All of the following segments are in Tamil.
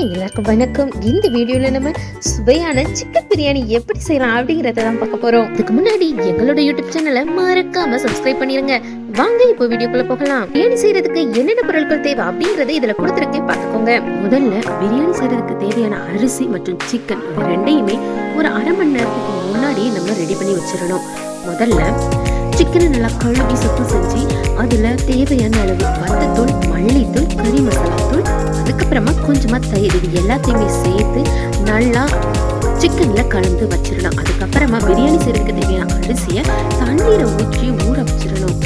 ஹாய் எல்லாருக்கும் வணக்கம். இந்த வீடியோல நம்ம சுவையான சிக்கன் பிரியாணி எப்படி செய்யலாம் அப்படிங்கறத தான் பார்க்க போறோம். இதுக்கு முன்னாடி எங்களோட யூடியூப் சேனலை மறக்காம சப்ஸ்கிரைப் பண்ணிருங்க. வாங்க இப்போ வீடியோக்குள்ள போகலாம். பிரியாணி செய்யறதுக்கு என்னென்ன பொருட்கள் தேவை அப்படிங்கறத இதுல கொடுத்துருக்கே பார்த்துக்கோங்க. முதல்ல பிரியாணி செய்யறதுக்கு தேவையான அரிசி மற்றும் சிக்கன் ரெண்டையுமே ஒரு அரை மணி நேரத்துக்கு முன்னாடியே நம்ம ரெடி பண்ணி வச்சிடணும். முதல்ல சிக்கனை நல்லா கழுவி சுத்தம் செஞ்சு அதுல தேவையான அளவு வத்தத்தூள் மல்லித்தூள் கறி மசாலா தூள் அப்புறமா கொஞ்சமாக தயிர் இது எல்லாத்தையுமே சேர்த்து நல்லா சிக்கனில் கலந்து வச்சிடலாம் அதுக்கப்புறமா பிரியாணி செய்யறதுக்கு தேவையான அரிசியை தண்ணீரை ஊற்றி ஊற வச்சிடணும்.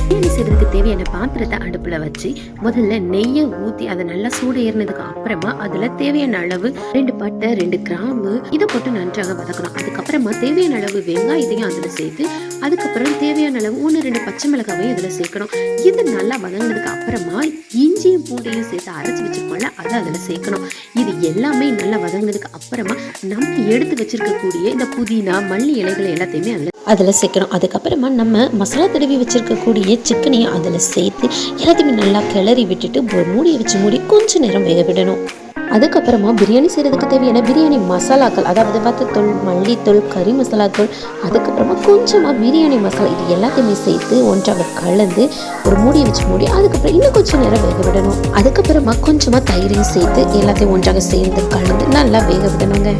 தேவையான பாத்திரத்தை அடுப்புல வச்சு முதல்ல நெய்யை ஊத்தி அதை நல்லா சூடு ஏறினதுக்கு அப்புறமா அதுல தேவையான அளவு ரெண்டு பட்டை ரெண்டு கிராம்பு இதை போட்டு நன்றாக வதக்கணும். அதுக்கப்புறமா தேவையான அளவு வெங்காயத்தையும் அதுல சேர்த்து அதுக்கப்புறம் தேவையான அளவு ஒன்று ரெண்டு பச்சை மிளகாவையும் இதில் சேர்க்கணும். இது நல்லா வதங்கினதுக்கு அப்புறமா இஞ்சியும் பூண்டையும் சேர்த்து அரைச்சி வச்சிருக்கோம்ல அதை அதில் சேர்க்கணும். இது எல்லாமே நல்லா வதங்கினதுக்கு அப்புறமா நம்ம எடுத்து வச்சிருக்கக்கூடிய இந்த புதினா மல்லி இலைகள் எல்லாத்தையுமே அதில் அதில் சேர்க்கணும். அதுக்கப்புறமா நம்ம மசாலா தடவி வச்சுருக்கக்கூடிய சிக்கனையும் அதில் சேர்த்து எல்லாத்தையுமே நல்லா கிளறி விட்டுட்டு ஒரு மூடியை வச்சு மூடி கொஞ்ச நேரம் வேக விடணும். அதுக்கப்புறமா பிரியாணி செய்கிறதுக்கு தேவையான பிரியாணி மசாலாக்கள் அதாவது வத்தத்தூள் மல்லித்தூள் கறி மசாலாத்தூள் அதுக்கப்புறமா கொஞ்சமாக பிரியாணி மசாலா இது எல்லாத்தையுமே சேர்த்து ஒன்றாக கலந்து ஒரு மூடியை வச்சு மூடி அதுக்கப்புறம் இன்னும் கொஞ்சம் நேரம் வேக விடணும். அதுக்கப்புறமா கொஞ்சமாக தயிரையும் சேர்த்து எல்லாத்தையும் ஒன்றாக சேர்ந்து கலந்து நல்லா வேக விடணுங்க.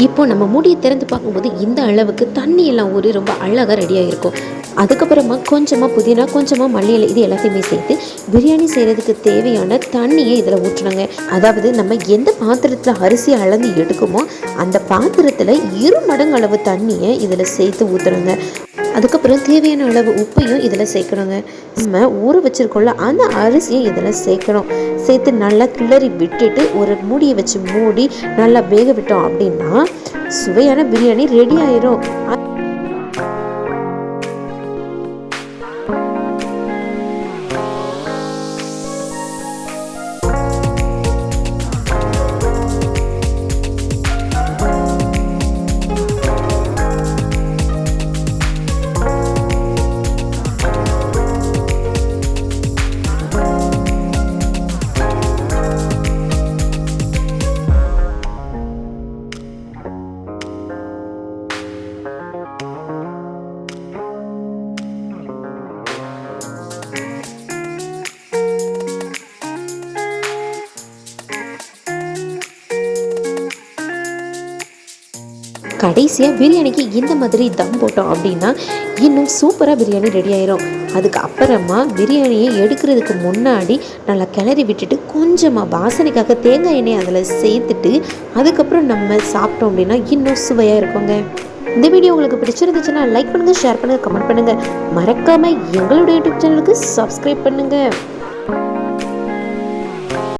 இப்போ நம்ம மூடியை திறந்து பார்க்கும்போது இந்த அளவுக்கு தண்ணி எல்லாம் ஊறி ரொம்ப அழகாக ரெடியாக இருக்கும் அதுக்கப்புறமா கொஞ்சமாக புதினா கொஞ்சமாக மல்லியில் இது எல்லாத்தையுமே சேர்த்து பிரியாணி செய்கிறதுக்கு தேவையான தண்ணியை இதில் ஊற்றுனாங்க. அதாவது நம்ம எந்த பாத்திரத்தில் அரிசி அளந்து எடுக்குமோ அந்த பாத்திரத்தில் இரு மடங்கு அளவு தண்ணியை இதில் சேர்த்து ஊற்றுறாங்க அதுக்கப்புறம் தேவையான அளவு உப்பையும் இதில் சேர்க்கணுங்க. நம்ம ஊற வச்சிருக்கோம்ல அந்த அரிசியை இதில் சேர்க்கணும். சேர்த்து நல்லா கிளறி விட்டுட்டு ஒரு மூடியை வச்சு மூடி நல்லா வேக விட்டோம் அப்படின்னா சுவையான பிரியாணி ரெடி ஆயிரும். கடைசியாக பிரியாணிக்கு இந்த மாதிரி தம் போட்டோம் அப்படின்னா இன்னும் சூப்பராக பிரியாணி ரெடி ஆயிரும். அதுக்கு அப்புறமா பிரியாணியை எடுக்கிறதுக்கு முன்னாடி நல்லா கிளறி விட்டுட்டு கொஞ்சமாக வாசனைக்காக தேங்காய் எண்ணெய் அதில் சேர்த்துட்டு அதுக்கப்புறம் நம்ம சாப்பிட்டோம் அப்படின்னா இன்னும் சுவையாக இருக்குங்க. இந்த வீடியோ உங்களுக்கு பிடிச்சிருந்துச்சுன்னா லைக் பண்ணுங்கள் ஷேர் பண்ணுங்கள் கமெண்ட் பண்ணுங்கள் மறக்காமல் எங்களுடைய யூடியூப் சேனலுக்கு சப்ஸ்கிரைப் பண்ணுங்கள்